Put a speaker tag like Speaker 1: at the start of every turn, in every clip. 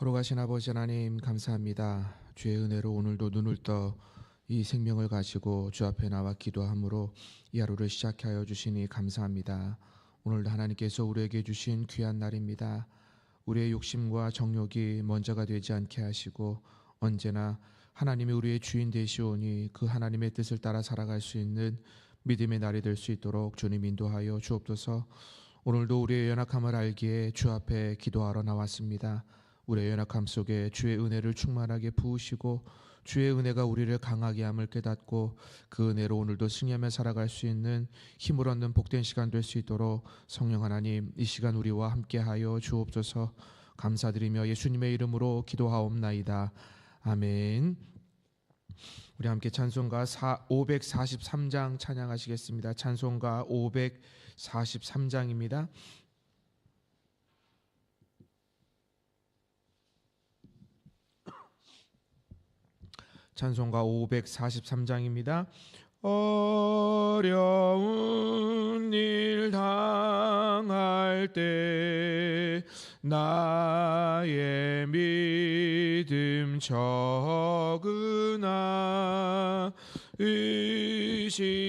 Speaker 1: 걸어가신 아버지 하나님 감사합니다. 주의 은혜로 오늘도 눈을 떠 이 생명을 가지고 주 앞에 나와 기도함으로 이 하루를 시작하여 주시니 감사합니다. 오늘도 하나님께서 우리에게 주신 귀한 날입니다. 우리의 욕심과 정욕이 먼저가 되지 않게 하시고 언제나 하나님이 우리의 주인 되시오니 그 하나님의 뜻을 따라 살아갈 수 있는 믿음의 날이 될 수 있도록 주님 인도하여 주옵소서. 오늘도 우리의 연약함을 알기에 주 앞에 기도하러 나왔습니다. 우리의 연약함 속에 주의 은혜를 충만하게 부으시고 주의 은혜가 우리를 강하게 함을 깨닫고 그 은혜로 오늘도 승리하며 살아갈 수 있는 힘을 얻는 복된 시간 될 수 있도록 성령 하나님 이 시간 우리와 함께하여 주옵소서 감사드리며 예수님의 이름으로 기도하옵나이다 아멘. 우리 함께 찬송가 543장 찬양하시겠습니다. 찬송가 543장입니다. 찬송가 543장입니다. 어려운 일 당할 때 나의 믿음 적으나 의지하는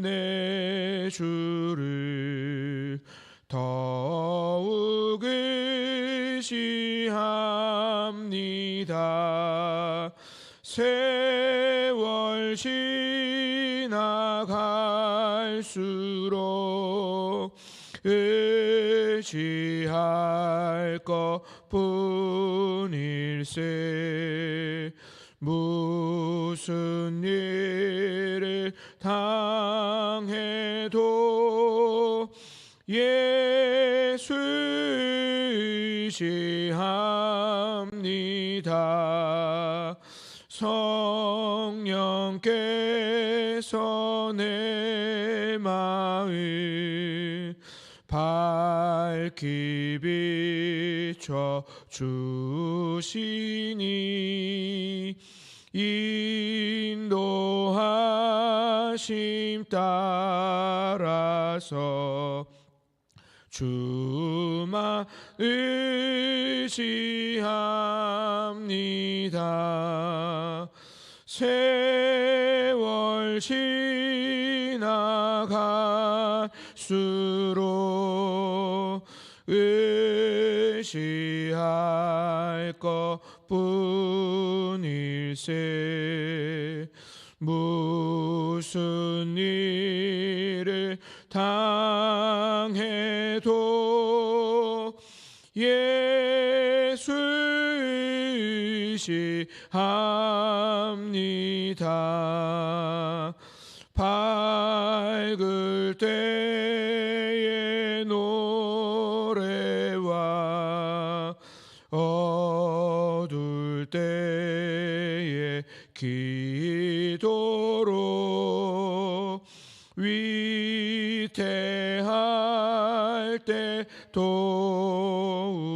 Speaker 1: 내 주를 더욱 의지합니다. 세월 지나갈수록 의지할 것 뿐일세 무슨 일을 당해도 예수 의지합니다. 성령께서 내 마음 밝히 비춰 주시니 인도하심 따라서 주만 의지합니다. 세월 지나갈수록 의지할 것 뿐일세 무슨 일을 당해도 예수 의지합니다. 밝을 때 도움을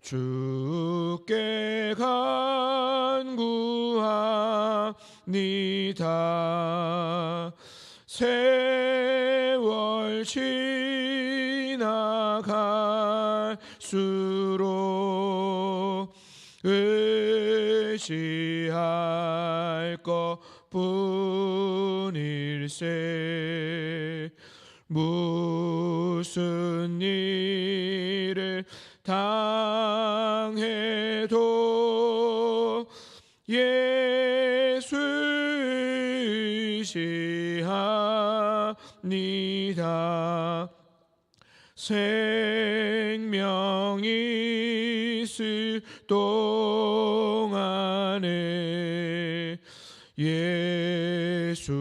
Speaker 1: 주께 간구합니다. 세월 지나갈수록 의지할 것 뿐일세 니다. 생명이 있을 동안에 예수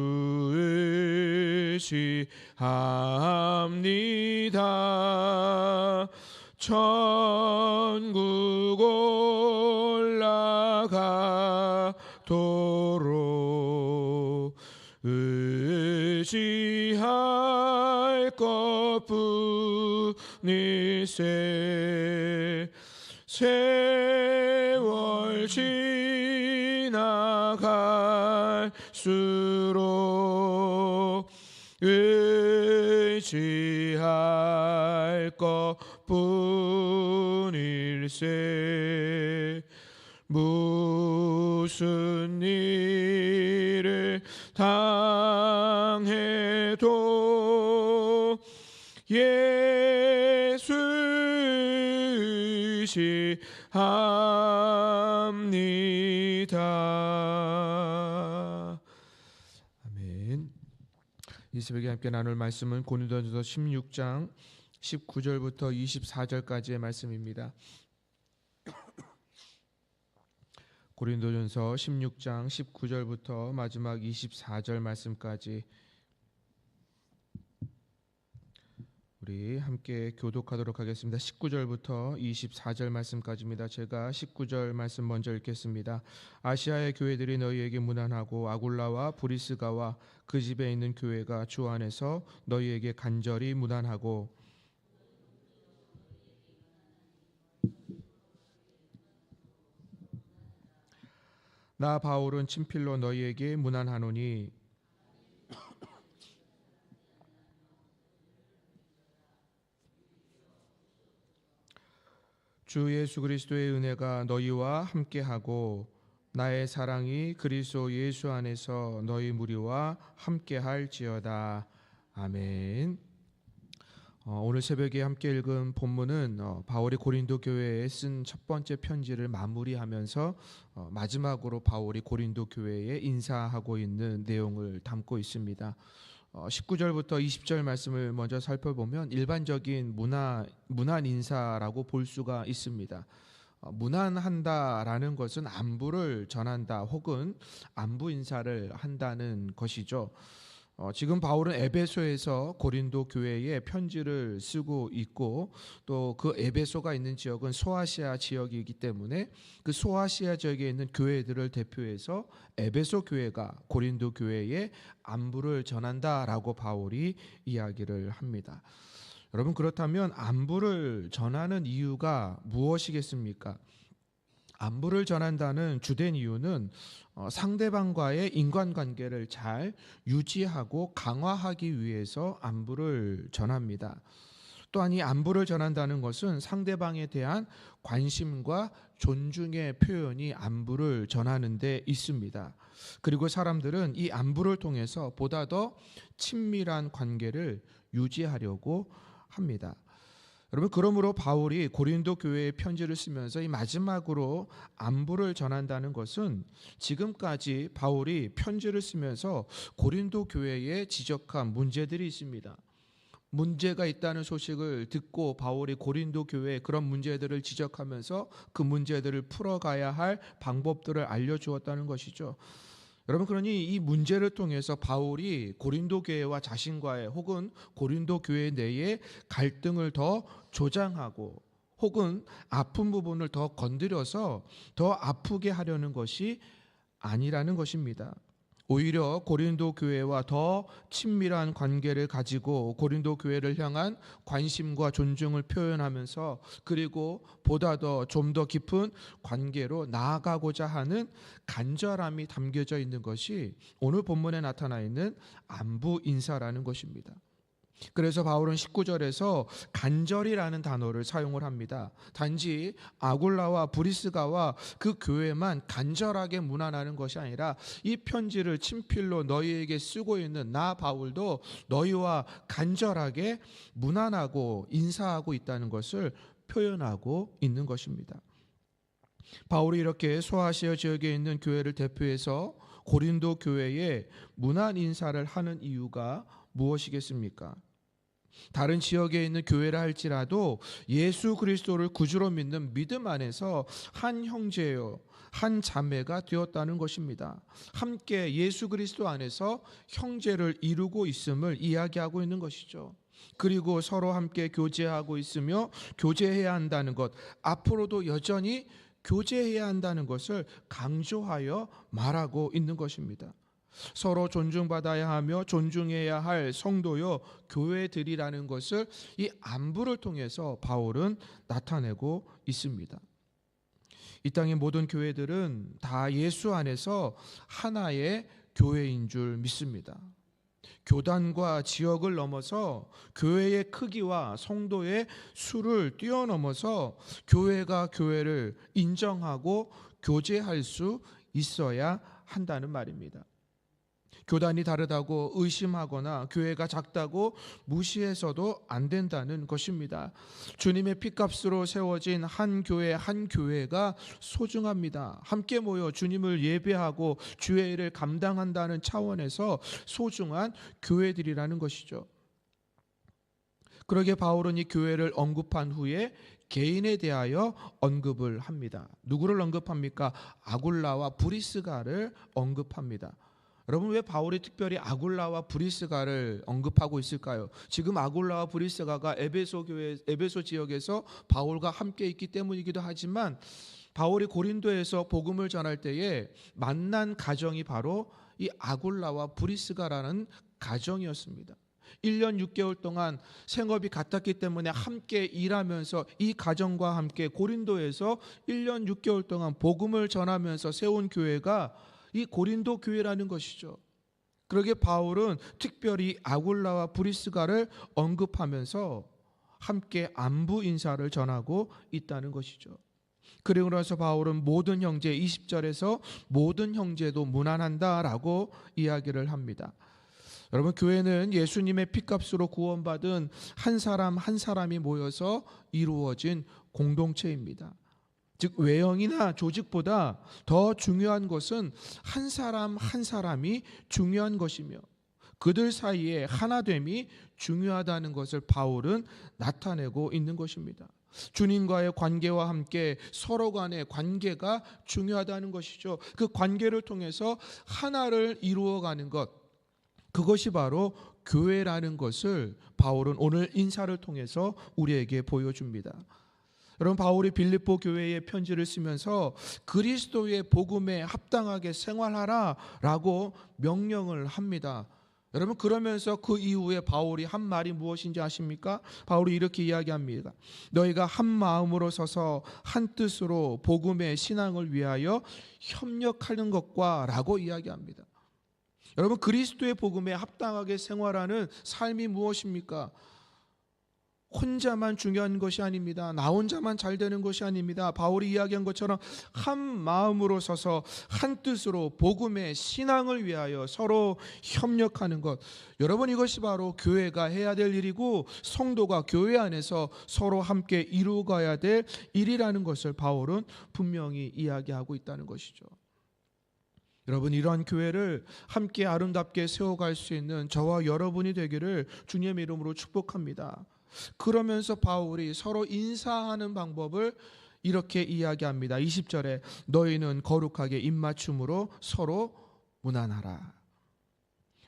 Speaker 1: 의지합니다. 천국 올라가 것뿐일세 세월 지나갈수록 의지할 것뿐일세. 무슨 일을 당해도 예 의지합니다. 아멘. 이 새벽에 함께 나눌 말씀은 고린도전서 16장 19절부터 24절까지의 말씀입니다. 고린도전서 16장 19절부터 마지막 24절 말씀까지 우리 함께 교독하도록 하겠습니다. 19절부터 24절 말씀까지입니다. 제가 19절 말씀 먼저 읽겠습니다. 아시아의 교회들이 너희에게 무난하고 아굴라와 브리스가와 그 집에 있는 교회가 주 안에서 너희에게 간절히 무난하고 나 바울은 친필로 너희에게 무난하노니 주 예수 그리스도의 은혜가 너희와 함께하고 나의 사랑이 그리스도 예수 안에서 너희 무리와 함께할지어다. 아멘. 어, 오늘 새벽에 함께 읽은 본문은 어, 바울이 고린도 교회에 쓴 첫 번째 편지를 마무리하면서 어, 마지막으로 바울이 고린도 교회에 인사하고 있는 내용을 담고 있습니다. 어, 19절부터 20절 말씀을 먼저 살펴보면 일반적인 문화 문안 인사라고 볼 수가 있습니다. 어, 문안한다라는 것은 안부를 전한다 혹은 안부 인사를 한다는 것이죠. 어, 지금 바울은 에베소에서 고린도 교회에 편지를 쓰고 있고 또 그 에베소가 있는 지역은 소아시아 지역이기 때문에 그 소아시아 지역에 있는 교회들을 대표해서 에베소 교회가 고린도 교회에 안부를 전한다라고 바울이 이야기를 합니다. 여러분 그렇다면 안부를 전하는 이유가 무엇이겠습니까? 안부를 전한다는 주된 이유는 어, 상대방과의 인간관계를 잘 유지하고 강화하기 위해서 안부를 전합니다. 또한 이 안부를 전한다는 것은 상대방에 대한 관심과 존중의 표현이 안부를 전하는 데 있습니다. 그리고 사람들은 이 안부를 통해서 보다 더 친밀한 관계를 유지하려고 합니다. 여러분 그러므로 바울이 고린도 교회에 편지를 쓰면서 이 마지막으로 안부를 전한다는 것은 지금까지 바울이 편지를 쓰면서 고린도 교회에 지적한 문제들이 있습니다. 문제가 있다는 소식을 듣고 바울이 고린도 교회에 그런 문제들을 지적하면서 그 문제들을 풀어가야 할 방법들을 알려주었다는 것이죠. 여러분 그러니 이 문제를 통해서 바울이 고린도 교회와 자신과의 혹은 고린도 교회 내에 갈등을 더 조장하고 혹은 아픈 부분을 더 건드려서 더 아프게 하려는 것이 아니라는 것입니다. 오히려 고린도 교회와 더 친밀한 관계를 가지고 고린도 교회를 향한 관심과 존중을 표현하면서 그리고 보다 더 좀 더 깊은 관계로 나아가고자 하는 간절함이 담겨져 있는 것이 오늘 본문에 나타나 있는 안부 인사라는 것입니다. 그래서 바울은 19절에서 간절이라는 단어를 사용을 합니다. 단지 아굴라와 브리스가와 그 교회만 간절하게 문안하는 것이 아니라 이 편지를 친필로 너희에게 쓰고 있는 나 바울도 너희와 간절하게 문안하고 인사하고 있다는 것을 표현하고 있는 것입니다. 바울이 이렇게 소아시아 지역에 있는 교회를 대표해서 고린도 교회에 문안 인사를 하는 이유가 무엇이겠습니까? 다른 지역에 있는 교회라 할지라도 예수 그리스도를 구주로 믿는 믿음 안에서 한 형제요, 한 자매가 되었다는 것입니다. 함께 예수 그리스도 안에서 형제를 이루고 있음을 이야기하고 있는 것이죠. 그리고 서로 함께 교제하고 있으며 교제해야 한다는 것, 앞으로도 여전히 교제해야 한다는 것을 강조하여 말하고 있는 것입니다. 서로 존중받아야 하며 존중해야 할 성도요 교회들이라는 것을 이 안부를 통해서 바울은 나타내고 있습니다. 이 땅의 모든 교회들은 다 예수 안에서 하나의 교회인 줄 믿습니다. 교단과 지역을 넘어서 교회의 크기와 성도의 수를 뛰어넘어서 교회가 교회를 인정하고 교제할 수 있어야 한다는 말입니다. 교단이 다르다고 의심하거나 교회가 작다고 무시해서도 안 된다는 것입니다. 주님의 피값으로 세워진 한 교회 한 교회가 소중합니다. 함께 모여 주님을 예배하고 주의 일을 감당한다는 차원에서 소중한 교회들이라는 것이죠. 그러게 바울은 이 교회를 언급한 후에 개인에 대하여 언급을 합니다. 누구를 언급합니까? 아굴라와 브리스가를 언급합니다. 여러분 왜 바울이 특별히 아굴라와 브리스가를 언급하고 있을까요? 지금 아굴라와 브리스가가 에베소 교회 에베소 지역에서 바울과 함께 있기 때문이기도 하지만 바울이 고린도에서 복음을 전할 때에 만난 가정이 바로 이 아굴라와 브리스가라는 가정이었습니다. 1년 6개월 동안 생업이 같았기 때문에 함께 일하면서 이 가정과 함께 고린도에서 1년 6개월 동안 복음을 전하면서 세운 교회가 이 고린도 교회라는 것이죠. 그러게 바울은 특별히 아굴라와 브리스가를 언급하면서 함께 안부 인사를 전하고 있다는 것이죠. 그리고 나서 바울은 모든 형제 20절에서 모든 형제도 무난한다라고 이야기를 합니다. 여러분 교회는 예수님의 피값으로 구원받은 한 사람 한 사람이 모여서 이루어진 공동체입니다. 즉 외형이나 조직보다 더 중요한 것은 한 사람 한 사람이 중요한 것이며 그들 사이에 하나됨이 중요하다는 것을 바울은 나타내고 있는 것입니다. 주님과의 관계와 함께 서로 간의 관계가 중요하다는 것이죠. 그 관계를 통해서 하나를 이루어가는 것, 그것이 바로 교회라는 것을 바울은 오늘 인사를 통해서 우리에게 보여줍니다. 여러분 바울이 빌립보 교회에 편지를 쓰면서 그리스도의 복음에 합당하게 생활하라라고 명령을 합니다. 여러분 그러면서 그 이후에 바울이 한 말이 무엇인지 아십니까? 바울이 이렇게 이야기합니다. 너희가 한 마음으로 서서 한 뜻으로 복음의 신앙을 위하여 협력하는 것과라고 이야기합니다. 여러분 그리스도의 복음에 합당하게 생활하는 삶이 무엇입니까? 혼자만 중요한 것이 아닙니다. 나 혼자만 잘 되는 것이 아닙니다. 바울이 이야기한 것처럼 한 마음으로 서서 한 뜻으로 복음의 신앙을 위하여 서로 협력하는 것. 여러분 이것이 바로 교회가 해야 될 일이고 성도가 교회 안에서 서로 함께 이루어가야 될 일이라는 것을 바울은 분명히 이야기하고 있다는 것이죠. 여러분 이러한 교회를 함께 아름답게 세워갈 수 있는 저와 여러분이 되기를 주님의 이름으로 축복합니다. 그러면서 바울이 서로 인사하는 방법을 이렇게 이야기합니다. 20절에 너희는 거룩하게 입맞춤으로 서로 무난하라.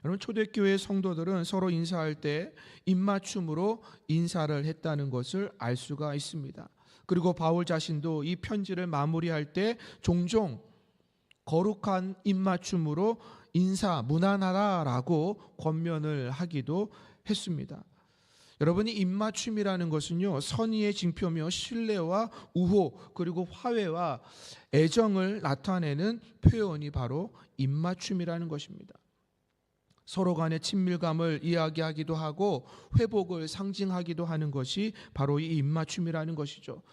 Speaker 1: 여러분 초대교회 성도들은 서로 인사할 때 입맞춤으로 인사를 했다는 것을 알 수가 있습니다. 그리고 바울 자신도 이 편지를 마무리할 때 종종 거룩한 입맞춤으로 인사 무난하다라고 권면을 하기도 했습니다. 여러분이 입맞춤이라는 것은요 선의의 징표며 신뢰와 우호 그리고 화해와 애정을 나타내는 표현이 바로 입맞춤이라는 것입니다. 서로 간의 친밀감을 이야기하기도 하고 회복을 상징하기도 하는 것이 바로 이 입맞춤이라는 것이죠.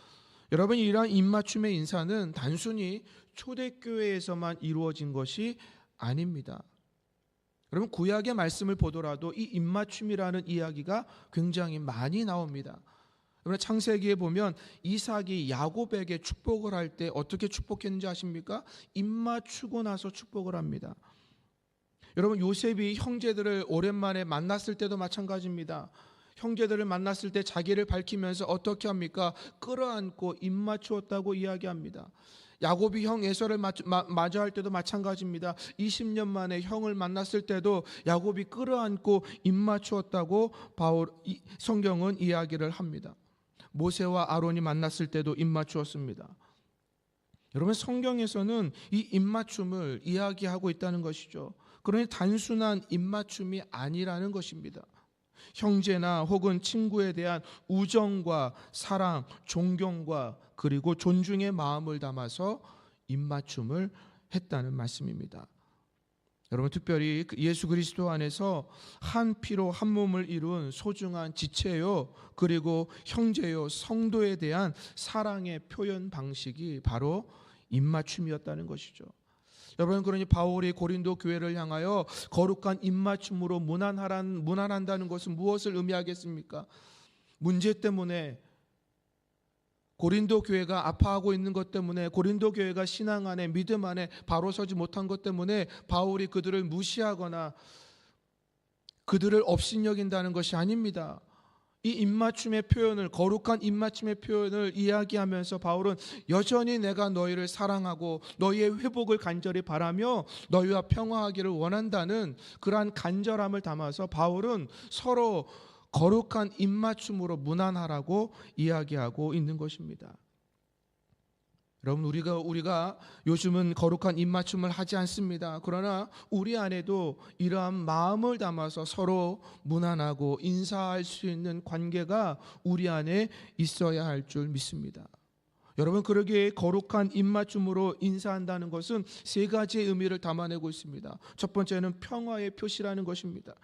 Speaker 1: 여러분 이러한 입맞춤의 인사는 단순히 초대교회에서만 이루어진 것이 아닙니다. 여러분 구약의 말씀을 보더라도 이 입맞춤이라는 이야기가 굉장히 많이 나옵니다. 여러분 창세기에 보면 이삭이 야곱에게 축복을 할 때 어떻게 축복했는지 아십니까? 입맞추고 나서 축복을 합니다. 여러분 요셉이 형제들을 오랜만에 만났을 때도 마찬가지입니다. 형제들을 만났을 때 자기를 밝히면서 어떻게 합니까? 끌어안고 입맞추었다고 이야기합니다. 야곱이 형 에서를 마주할 때도 마찬가지입니다. 20년 만에 형을 만났을 때도 야곱이 끌어안고 입맞추었다고 바울 성경은 이야기를 합니다. 모세와 아론이 만났을 때도 입맞추었습니다. 여러분 성경에서는 이 입맞춤을 이야기하고 있다는 것이죠. 그러니 단순한 입맞춤이 아니라는 것입니다. 형제나 혹은 친구에 대한 우정과 사랑, 존경과 그리고 존중의 마음을 담아서 입맞춤을 했다는 말씀입니다. 여러분 특별히 그 예수 그리스도 안에서 한 피로 한 몸을 이룬 소중한 지체요 그리고 형제요 성도에 대한 사랑의 표현 방식이 바로 입맞춤이었다는 것이죠. 여러분 그러니 바울이 고린도 교회를 향하여 거룩한 입맞춤으로 무난하란 무난한다는 것은 무엇을 의미하겠습니까? 문제 때문에 고린도 교회가 아파하고 있는 것 때문에 고린도 교회가 신앙 안에 믿음 안에 바로 서지 못한 것 때문에 바울이 그들을 무시하거나 그들을 업신여긴다는 것이 아닙니다. 이 입맞춤의 표현을 거룩한 입맞춤의 표현을 이야기하면서 바울은 여전히 내가 너희를 사랑하고 너희의 회복을 간절히 바라며 너희와 평화하기를 원한다는 그러한 간절함을 담아서 바울은 서로 거룩한 입맞춤으로 무난하라고 이야기하고 있는 것입니다. 여러분 우리가 우리가 요즘은 거룩한 입맞춤을 하지 않습니다. 그러나 우리 안에도 이러한 마음을 담아서 서로 무난하고 인사할 수 있는 관계가 우리 안에 있어야 할 줄 믿습니다. 여러분 그러기에 거룩한 입맞춤으로 인사한다는 것은 세 가지의 의미를 담아내고 있습니다. 첫 번째는 평화의 표시라는 것입니다.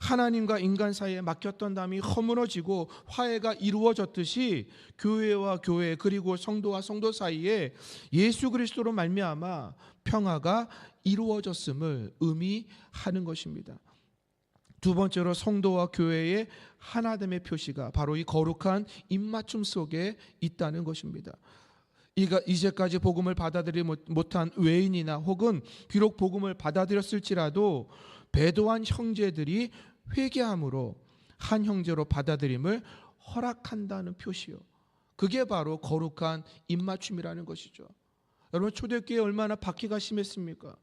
Speaker 1: 하나님과 인간 사이에 막혔던 담이 허물어지고 화해가 이루어졌듯이 교회와 교회 그리고 성도와 성도 사이에 예수 그리스도로 말미암아 평화가 이루어졌음을 의미하는 것입니다. 두 번째로 성도와 교회의 하나됨의 표시가 바로 이 거룩한 입맞춤 속에 있다는 것입니다. 이가 이제까지 복음을 받아들이 못한 외인이나 혹은 비록 복음을 받아들였을지라도 배도한 형제들이 회개함으로 한 형제로 받아들임을 허락한다는 표시요. 그게 바로 거룩한 입맞춤이라는 것이죠. 여러분 초대교회 얼마나 박해가 심했습니까?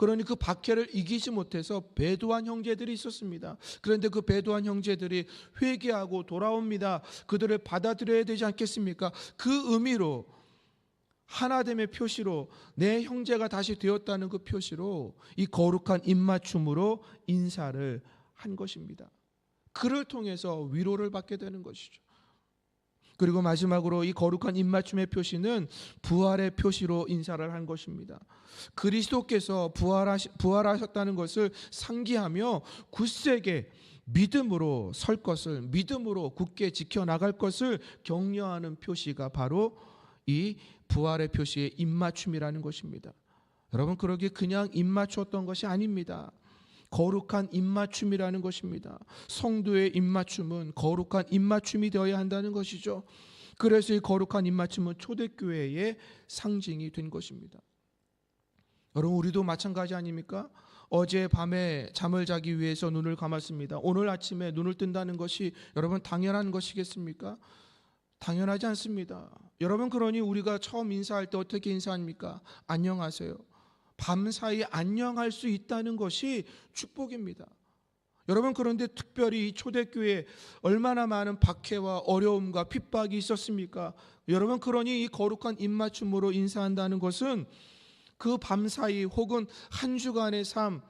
Speaker 1: 그러니 그 박해를 이기지 못해서 배도한 형제들이 있었습니다. 그런데 그 배도한 형제들이 회개하고 돌아옵니다. 그들을 받아들여야 되지 않겠습니까? 그 의미로 하나됨의 표시로 내 형제가 다시 되었다는 그 표시로 이 거룩한 입맞춤으로 인사를 한 것입니다. 그를 통해서 위로를 받게 되는 것이죠. 그리고 마지막으로 이 거룩한 입맞춤의 표시는 부활의 표시로 인사를 한 것입니다. 그리스도께서 부활하시, 부활하셨다는 것을 상기하며 굳세게 믿음으로 설 것을 믿음으로 굳게 지켜나갈 것을 격려하는 표시가 바로 이 부활의 표시의 입맞춤이라는 것입니다. 여러분 그러기 그냥 입맞추었던 것이 아닙니다. 거룩한 입맞춤이라는 것입니다. 성도의 입맞춤은 거룩한 입맞춤이 되어야 한다는 것이죠. 그래서 이 거룩한 입맞춤은 초대교회의 상징이 된 것입니다. 여러분 우리도 마찬가지 아닙니까? 어제 밤에 잠을 자기 위해서 눈을 감았습니다. 오늘 아침에 눈을 뜬다는 것이 여러분 당연한 것이겠습니까? 당연하지 않습니다. 여러분 그러니 우리가 처음 인사할 때 어떻게 인사합니까? 안녕하세요. 밤사이 안녕할 수 있다는 것이 축복입니다. 여러분 그런데 특별히 초대교회 얼마나 많은 박해와 어려움과 핍박이 있었습니까? 여러분 그러니 이 거룩한 입맞춤으로 인사한다는 것은 그 밤사이 혹은 한 주간의 삶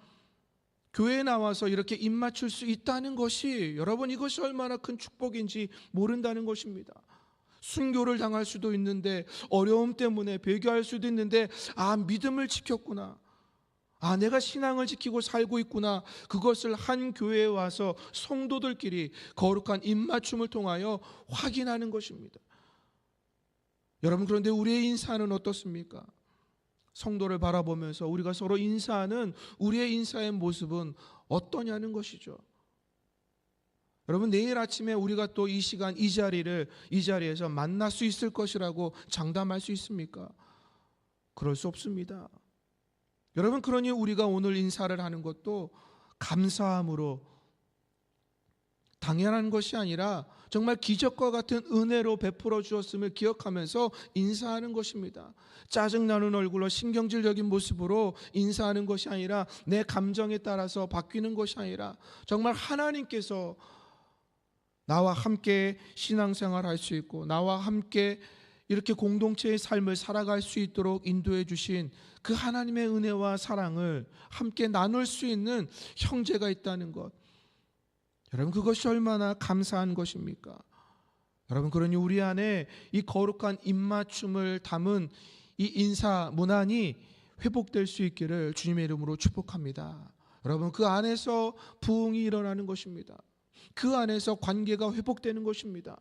Speaker 1: 교회에 나와서 이렇게 입 맞출 수 있다는 것이 여러분 이것이 얼마나 큰 축복인지 모른다는 것입니다. 순교를 당할 수도 있는데 어려움 때문에 배교할 수도 있는데 아 믿음을 지켰구나. 아 내가 신앙을 지키고 살고 있구나. 그것을 한 교회에 와서 성도들끼리 거룩한 입맞춤을 통하여 확인하는 것입니다. 여러분 그런데 우리의 인사는 어떻습니까? 성도를 바라보면서 우리가 서로 인사하는 우리의 인사의 모습은 어떠냐는 것이죠. 여러분 내일 아침에 우리가 또 이 시간 이 자리를 이 자리에서 만날 수 있을 것이라고 장담할 수 있습니까? 그럴 수 없습니다. 여러분 그러니 우리가 오늘 인사를 하는 것도 감사함으로 당연한 것이 아니라 정말 기적과 같은 은혜로 베풀어 주었음을 기억하면서 인사하는 것입니다. 짜증나는 얼굴로 신경질적인 모습으로 인사하는 것이 아니라 내 감정에 따라서 바뀌는 것이 아니라 정말 하나님께서 나와 함께 신앙생활 할 수 있고 나와 함께 이렇게 공동체의 삶을 살아갈 수 있도록 인도해 주신 그 하나님의 은혜와 사랑을 함께 나눌 수 있는 형제가 있다는 것. 여러분 그것이 얼마나 감사한 것입니까? 여러분 그러니 우리 안에 이 거룩한 입맞춤을 담은 이 인사 문안이 회복될 수 있기를 주님의 이름으로 축복합니다. 여러분 그 안에서 부흥이 일어나는 것입니다. 그 안에서 관계가 회복되는 것입니다.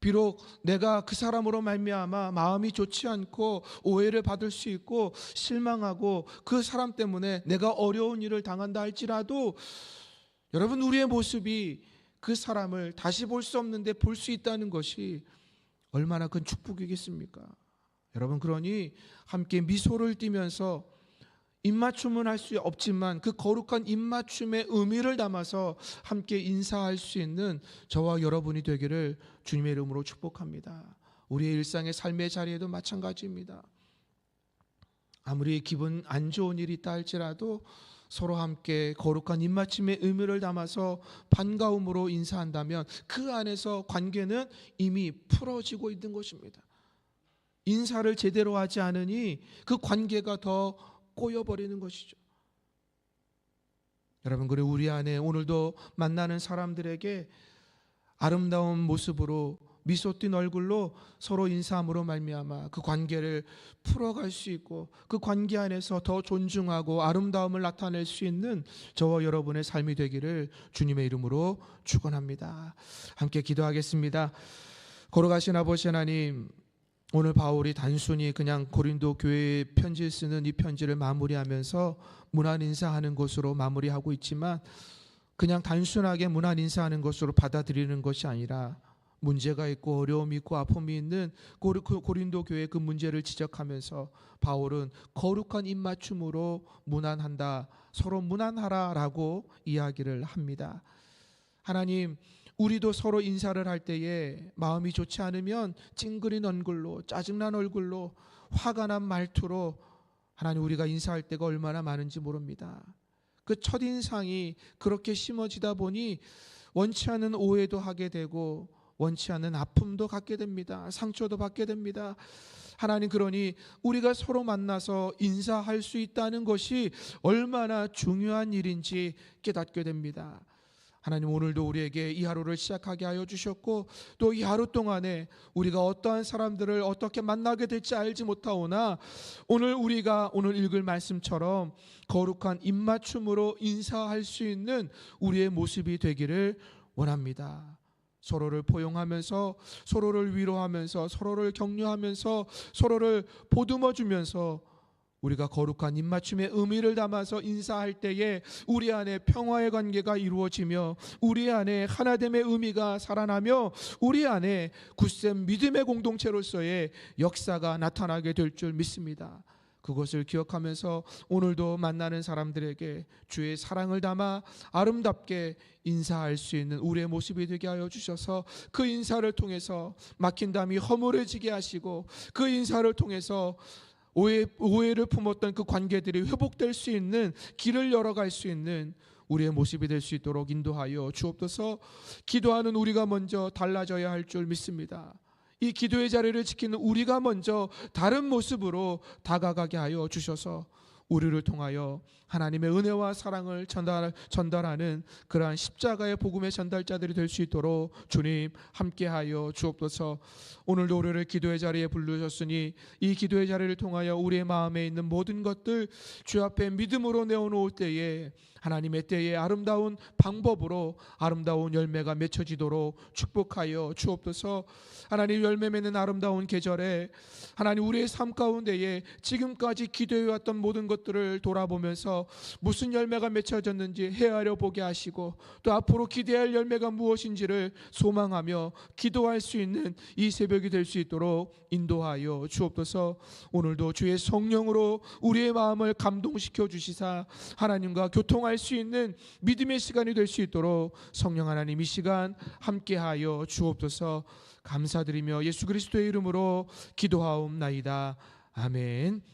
Speaker 1: 비록 내가 그 사람으로 말미암아 마음이 좋지 않고 오해를 받을 수 있고 실망하고 그 사람 때문에 내가 어려운 일을 당한다 할지라도 여러분 우리의 모습이 그 사람을 다시 볼 수 없는데 볼 수 있다는 것이 얼마나 큰 축복이겠습니까? 여러분 그러니 함께 미소를 띠면서 입맞춤은 할 수 없지만 그 거룩한 입맞춤의 의미를 담아서 함께 인사할 수 있는 저와 여러분이 되기를 주님의 이름으로 축복합니다. 우리의 일상의 삶의 자리에도 마찬가지입니다. 아무리 기분 안 좋은 일이 있다 할지라도 서로 함께 거룩한 입맞춤의 의미를 담아서 반가움으로 인사한다면 그 안에서 관계는 이미 풀어지고 있는 것입니다. 인사를 제대로 하지 않으니 그 관계가 더 꼬여버리는 것이죠. 여러분, 그래 우리 안에 오늘도 만나는 사람들에게 아름다운 모습으로 미소 띤 얼굴로 서로 인사함으로 말미암아 그 관계를 풀어갈 수 있고 그 관계 안에서 더 존중하고 아름다움을 나타낼 수 있는 저와 여러분의 삶이 되기를 주님의 이름으로 축원합니다. 함께 기도하겠습니다. 걸어가신 아버지 하나님 오늘 바울이 단순히 그냥 고린도 교회에 편지를 쓰는 이 편지를 마무리하면서 문안 인사하는 것으로 마무리하고 있지만 그냥 단순하게 문안 인사하는 것으로 받아들이는 것이 아니라 문제가 있고 어려움이 있고 아픔이 있는 고린도 교회 그 문제를 지적하면서 바울은 거룩한 입맞춤으로 문안한다 서로 문안하라라고 이야기를 합니다. 하나님 우리도 서로 인사를 할 때에 마음이 좋지 않으면 찡그린 얼굴로 짜증난 얼굴로 화가 난 말투로 하나님 우리가 인사할 때가 얼마나 많은지 모릅니다. 그 첫인상이 그렇게 심어지다 보니 원치 않은 오해도 하게 되고 원치 않는 아픔도 갖게 됩니다. 상처도 받게 됩니다. 하나님 그러니 우리가 서로 만나서 인사할 수 있다는 것이 얼마나 중요한 일인지 깨닫게 됩니다. 하나님 오늘도 우리에게 이 하루를 시작하게 하여 주셨고 또 이 하루 동안에 우리가 어떠한 사람들을 어떻게 만나게 될지 알지 못하오나 오늘 우리가 오늘 읽을 말씀처럼 거룩한 입맞춤으로 인사할 수 있는 우리의 모습이 되기를 원합니다. 서로를 포용하면서 서로를 위로하면서 서로를 격려하면서 서로를 보듬어 주면서 우리가 거룩한 입맞춤의 의미를 담아서 인사할 때에 우리 안에 평화의 관계가 이루어지며 우리 안에 하나됨의 의미가 살아나며 우리 안에 굳센 믿음의 공동체로서의 역사가 나타나게 될 줄 믿습니다. 그것을 기억하면서 오늘도 만나는 사람들에게 주의 사랑을 담아 아름답게 인사할 수 있는 우리의 모습이 되게 하여 주셔서 그 인사를 통해서 막힌 담이 허물어지게 하시고 그 인사를 통해서 오해, 오해를 품었던 그 관계들이 회복될 수 있는 길을 열어갈 수 있는 우리의 모습이 될 수 있도록 인도하여 주옵소서 기도하는 우리가 먼저 달라져야 할 줄 믿습니다. 이 기도의 자리를 지키는 우리가 먼저 다른 모습으로 다가가게 하여 주셔서 우리를 통하여 하나님의 은혜와 사랑을 전달, 전달하는 그러한 십자가의 복음의 전달자들이 될 수 있도록 주님 함께하여 주옵소서. 오늘도 우리를 기도의 자리에 부르셨으니 이 기도의 자리를 통하여 우리의 마음에 있는 모든 것들 주 앞에 믿음으로 내어놓을 때에 하나님의 때에 아름다운 방법으로 아름다운 열매가 맺혀지도록 축복하여 주옵소서. 하나님 열매 맺는 아름다운 계절에 하나님 우리의 삶 가운데에 지금까지 기도해왔던 모든 것들을 돌아보면 서 무슨 열매가 맺혀졌는지 헤아려 보게 하시고 또 앞으로 기대할 열매가 무엇인지를 소망하며 기도할 수 있는 이 새벽이 될 수 있도록 인도하여 주옵소서. 오늘도 주의 성령으로 우리의 마음을 감동시켜 주시사 하나님과 교통할 수 있는 믿음의 시간이 될 수 있도록 성령 하나님 이 시간 함께하여 주옵소서. 감사드리며 예수 그리스도의 이름으로 기도하옵나이다. 아멘.